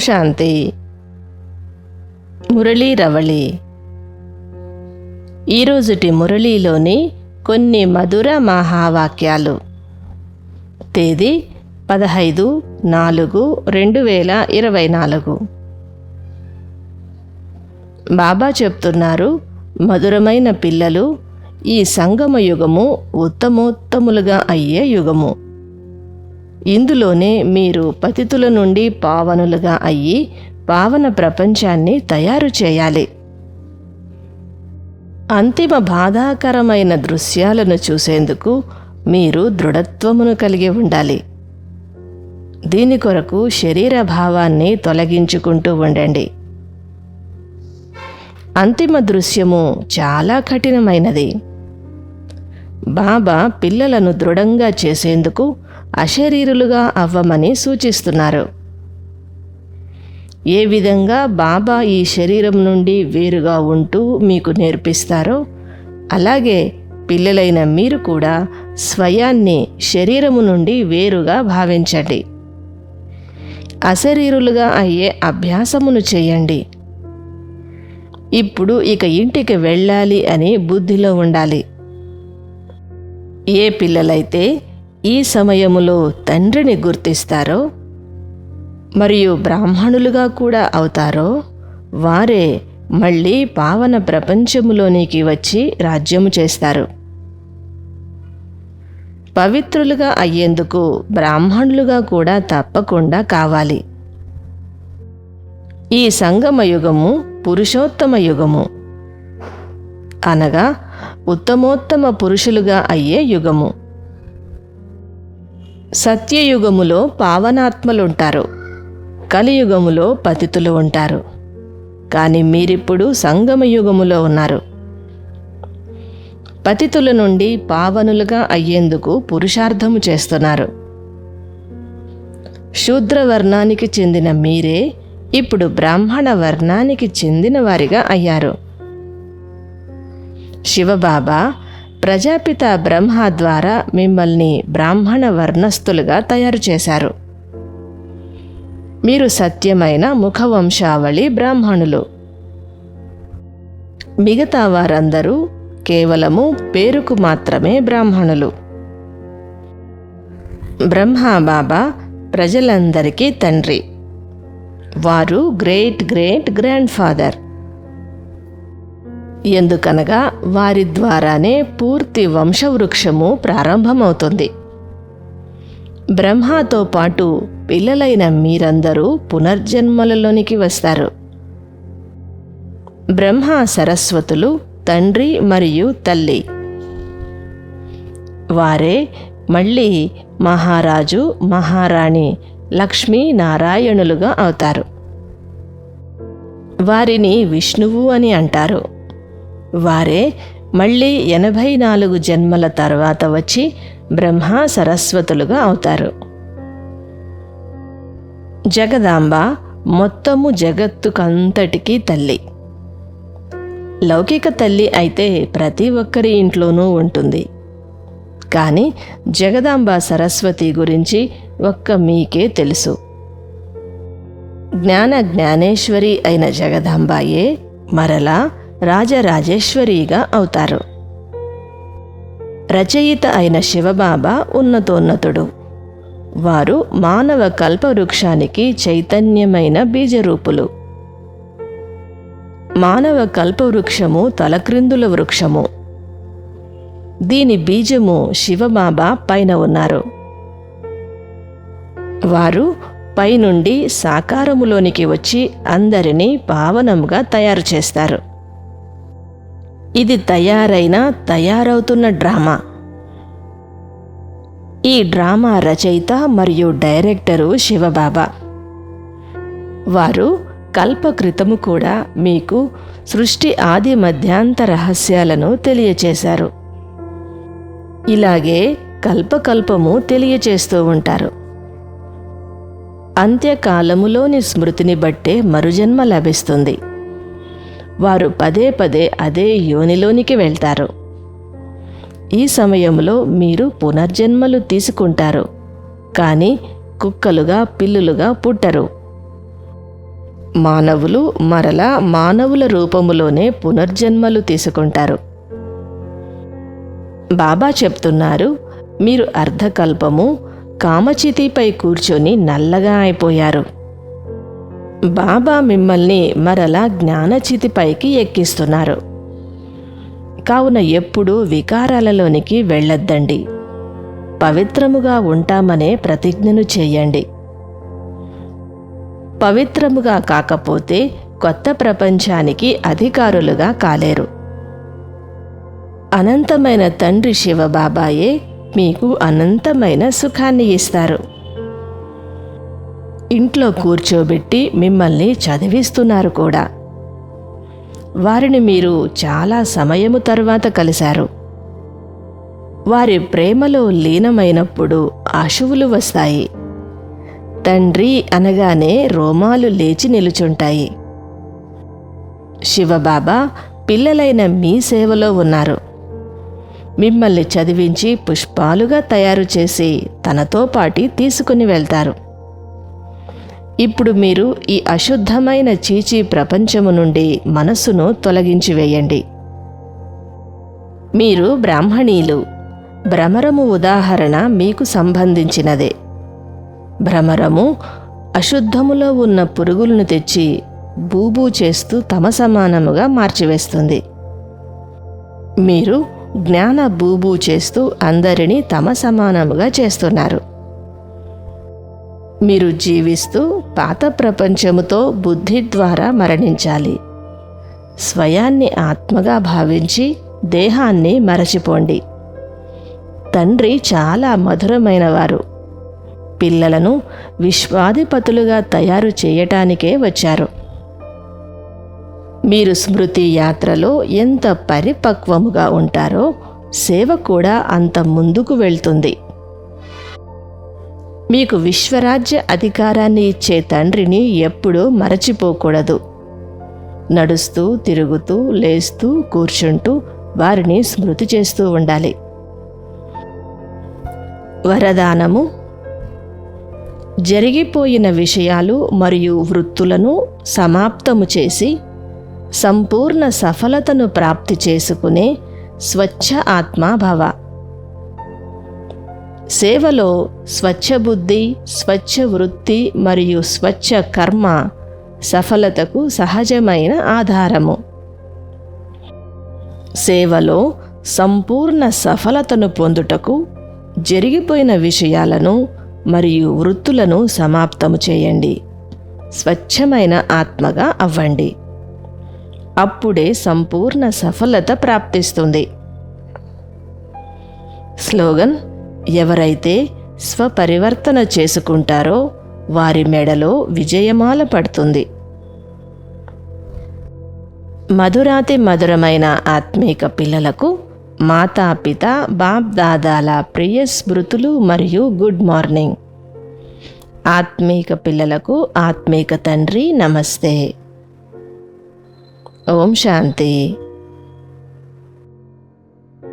శాంతి. మురళీ రవళి. ఈరోజుటి మురళీలోని కొన్ని మధుర మహావాక్యాలు. తేదీ పదహైదు నాలుగు రెండు వేల ఇరవై నాలుగు. బాబా చెప్తున్నారు మధురమైన పిల్లలు ఈ సంగమ యుగము ఉత్తమోత్తములుగా అయ్యే యుగము. ఇందులోనే మీరు పతితుల నుండి పావనులుగా అయ్యి పావన ప్రపంచాన్ని తయారు చేయాలి. అంతిమ బాధాకరమైన దృశ్యాలను చూసేందుకు మీరు దృఢత్వమును కలిగి ఉండాలి. దీని కొరకు శరీర భావాన్ని తొలగించుకుంటూ ఉండండి. అంతిమ దృశ్యము చాలా కఠినమైనది. బాబా పిల్లలను దృఢంగా చేసేందుకు అశరీరులుగా అవ్వమని సూచిస్తున్నారు. ఏ విధంగా బాబా ఈ శరీరం నుండి వేరుగా ఉంటూ మీకు నేర్పిస్తారో అలాగే పిల్లలైన మీరు కూడా స్వయాన్ని శరీరము నుండి వేరుగా భావించండి. అశరీరులుగా అయ్యే అభ్యాసమును చేయండి. ఇప్పుడు ఇక ఇంటికి వెళ్ళాలి అని బుద్ధిలో ఉండాలి. ఏ పిల్లలైతే ఈ సమయములో తండ్రిని గుర్తిస్తారో? మరియు బ్రాహ్మణులుగా కూడా అవుతారో? వారే మళ్ళీ పావన ప్రపంచములోనికి వచ్చి రాజ్యము చేస్తారు. పవిత్రులుగా అయ్యేందుకు బ్రాహ్మణులుగా కూడా తప్పకుండా కావాలి. ఈ సంగమ యుగము పురుషోత్తమ యుగము. అనగా ఉత్తమోత్తమ పురుషులుగా అయ్యే యుగము. సత్యయుగములో పావనాత్మలుంటారు. కలియుగములో పతితులు ఉంటారు. కానీ మీరిప్పుడు సంగమ యుగములో ఉన్నారు. పతితుల నుండి పావనులుగా అయ్యేందుకు పురుషార్థము చేస్తున్నారు. శూద్ర వర్ణానికి చెందిన మీరే ఇప్పుడు బ్రాహ్మణ వర్ణానికి చెందిన వారిగా అయ్యారు. శివబాబా ప్రజాపిత బ్రహ్మ ద్వారా మిమ్మల్ని బ్రాహ్మణ వర్ణస్థులుగా తయారు చేశారు. మీరు సత్యమైన ముఖవంశావళి బ్రాహ్మణులు. మిగతా వారందరూ కేవలము పేరుకు మాత్రమే బ్రాహ్మణులు. బ్రహ్మబాబా ప్రజలందరికీ తండ్రి. వారు గ్రేట్ గ్రేట్ గ్రాండ్ ఫాదర్. ఎందుకనగా వారి ద్వారానే పూర్తి వంశవృక్షము ప్రారంభమవుతుంది. బ్రహ్మతో పాటు పిల్లలైన మీరందరూ పునర్జన్మలలోనికి వస్తారు. బ్రహ్మ సరస్వతులు తండ్రి మరియు తల్లి. వారే మళ్ళీ మహారాజు మహారాణి లక్ష్మీ నారాయణులుగా అవుతారు. వారిని విష్ణువు అని అంటారు. వారే మళ్ళీ ఎనభై నాలుగు జన్మల తర్వాత వచ్చి బ్రహ్మ సరస్వతులుగా అవుతారు. జగదాంబ మొత్తము జగత్తుకంతటికీ తల్లి. లౌకిక తల్లి అయితే ప్రతి ఒక్కరి ఇంట్లోనూ ఉంటుంది. కానీ జగదాంబ సరస్వతి గురించి ఒక్క మీకే తెలుసు. జ్ఞాన జ్ఞానేశ్వరి అయిన జగదాంబాయే మరలా రాజరాజేశ్వరిగా అవుతారు. రచయిత అయిన శివబాబా ఉన్నతోన్నతుడు. వారు మానవ కల్పవృక్షానికి చైతన్యమైన బీజరూపులు. మానవ కల్పవృక్షము తలక్రిందుల వృక్షము. దీని బీజము శివబాబా పైన ఉన్నారు. వారు పైనుండి సాకారములోనికి వచ్చి అందరినీ పావనంగా తయారు చేస్తారు. ఇది తయారైన తయారవుతున్న డ్రామా. ఈ డ్రామా రచయిత మరియు డైరెక్టరు శివబాబా. వారు కల్పకృతము కూడా మీకు సృష్టి ఆది మధ్యాంత రహస్యాలను తెలియచేశారు. ఇలాగే కల్పకల్పము తెలియచేస్తూ ఉంటారు. అంత్యకాలములోని స్మృతిని బట్టే మరుజన్మ లభిస్తుంది. వారు పదే పదే అదే యోనిలోనికి వెళ్తారు. ఈ సమయంలో మీరు పునర్జన్మలు తీసుకుంటారు కానీ కుక్కలుగా పిల్లులుగా పుట్టరు. మానవులు మరలా మానవుల రూపములోనే పునర్జన్మలు తీసుకుంటారు. బాబా చెప్తున్నారు మీరు అర్ధకల్పము కామచితిపై కూర్చొని నల్లగా అయిపోయారు. బాబా మిమ్మల్ని మరలా జ్ఞానచితిపైకి ఎక్కిస్తున్నారు. కావున ఎప్పుడూ వికారాలలోనికి వెళ్ళొద్దండి. పవిత్రముగా ఉంటామనే ప్రతిజ్ఞను చేయండి. పవిత్రముగా కాకపోతే కొత్త ప్రపంచానికి అధికారులుగా కాలేరు. అనంతమైన తండ్రి శివబాబాయే మీకు అనంతమైన సుఖాన్ని ఇస్తారు. ఇంట్లో కూర్చోబెట్టి మిమ్మల్ని చదివిస్తున్నారు కూడా. వారిని మీరు చాలా సమయము తర్వాత కలిశారు. వారి ప్రేమలో లీనమైనప్పుడు అశువులు వస్తాయి. తండ్రి అనగానే రోమాలు లేచి నిలుచుంటాయి. శివబాబా పిల్లలైన మీ సేవలో ఉన్నారు. మిమ్మల్ని చదివించి పుష్పాలుగా తయారు చేసి తనతో పాటి తీసుకుని వెళ్తారు. ఇప్పుడు మీరు ఈ అశుద్ధమైన చీచీ ప్రపంచము నుండి మనస్సును తొలగించి వేయండి. మీరు బ్రాహ్మణీలు. భ్రమరము ఉదాహరణ మీకు సంబంధించినదే. భ్రమరము అశుద్ధములో ఉన్న పురుగులను తెచ్చి బూబూ చేస్తూ తమ సమానముగా మార్చివేస్తుంది. మీరు జ్ఞాన బూబూ చేస్తూ అందరినీ తమ సమానముగా చేస్తున్నారు. మీరు జీవిస్తూ పాత ప్రపంచముతో బుద్ధి ద్వారా మరణించాలి. స్వయాన్ని ఆత్మగా భావించి దేహాన్ని మరచిపోండి. తండ్రి చాలా మధురమైనవారు. పిల్లలను విశ్వాధిపతులుగా తయారు చేయటానికే వచ్చారు. మీరు స్మృతి యాత్రలో ఎంత పరిపక్వముగా ఉంటారో సేవ కూడా అంత ముందుకు వెళ్తుంది. మీకు విశ్వరాజ్య అధికారాన్ని ఇచ్చే తండ్రిని ఎప్పుడూ మరచిపోకూడదు. నడుస్తూ తిరుగుతూ లేస్తూ కూర్చుంటూ వారిని స్మృతి చేస్తూ ఉండాలి. వరదానము. జరిగిపోయిన విషయాలు మరియు వృత్తులను సమాప్తము చేసి సంపూర్ణ సఫలతను ప్రాప్తి చేసుకునే స్వచ్ఛ ఆత్మాభవ సేవలో స్వచ్ఛ బుద్ధి స్వచ్ఛ వృత్తి మరియు స్వచ్ఛ కర్మ సఫలతకు సహజమైన ఆధారము. సేవలో సంపూర్ణ సఫలతను పొందుటకు జరిగిపోయిన విషయాలను మరియు వృత్తులను సమాప్తము చేయండి. స్వచ్ఛమైన ఆత్మగా అవ్వండి. అప్పుడే సంపూర్ణ సఫలత ప్రాప్తిస్తుంది. స్లోగన్ ఎవరైతే స్వపరివర్తన చేసుకుంటారో వారి మెడలో విజయమాల పడుతుంది. మధురాతి మధురమైన ఆత్మీక పిల్లలకు మాతాపిత బాప్ దాదాల ప్రియ స్మృతులు మరియు గుడ్ మార్నింగ్. ఆత్మీక పిల్లలకు ఆత్మీక తండ్రి నమస్తే. ఓం శాంతి.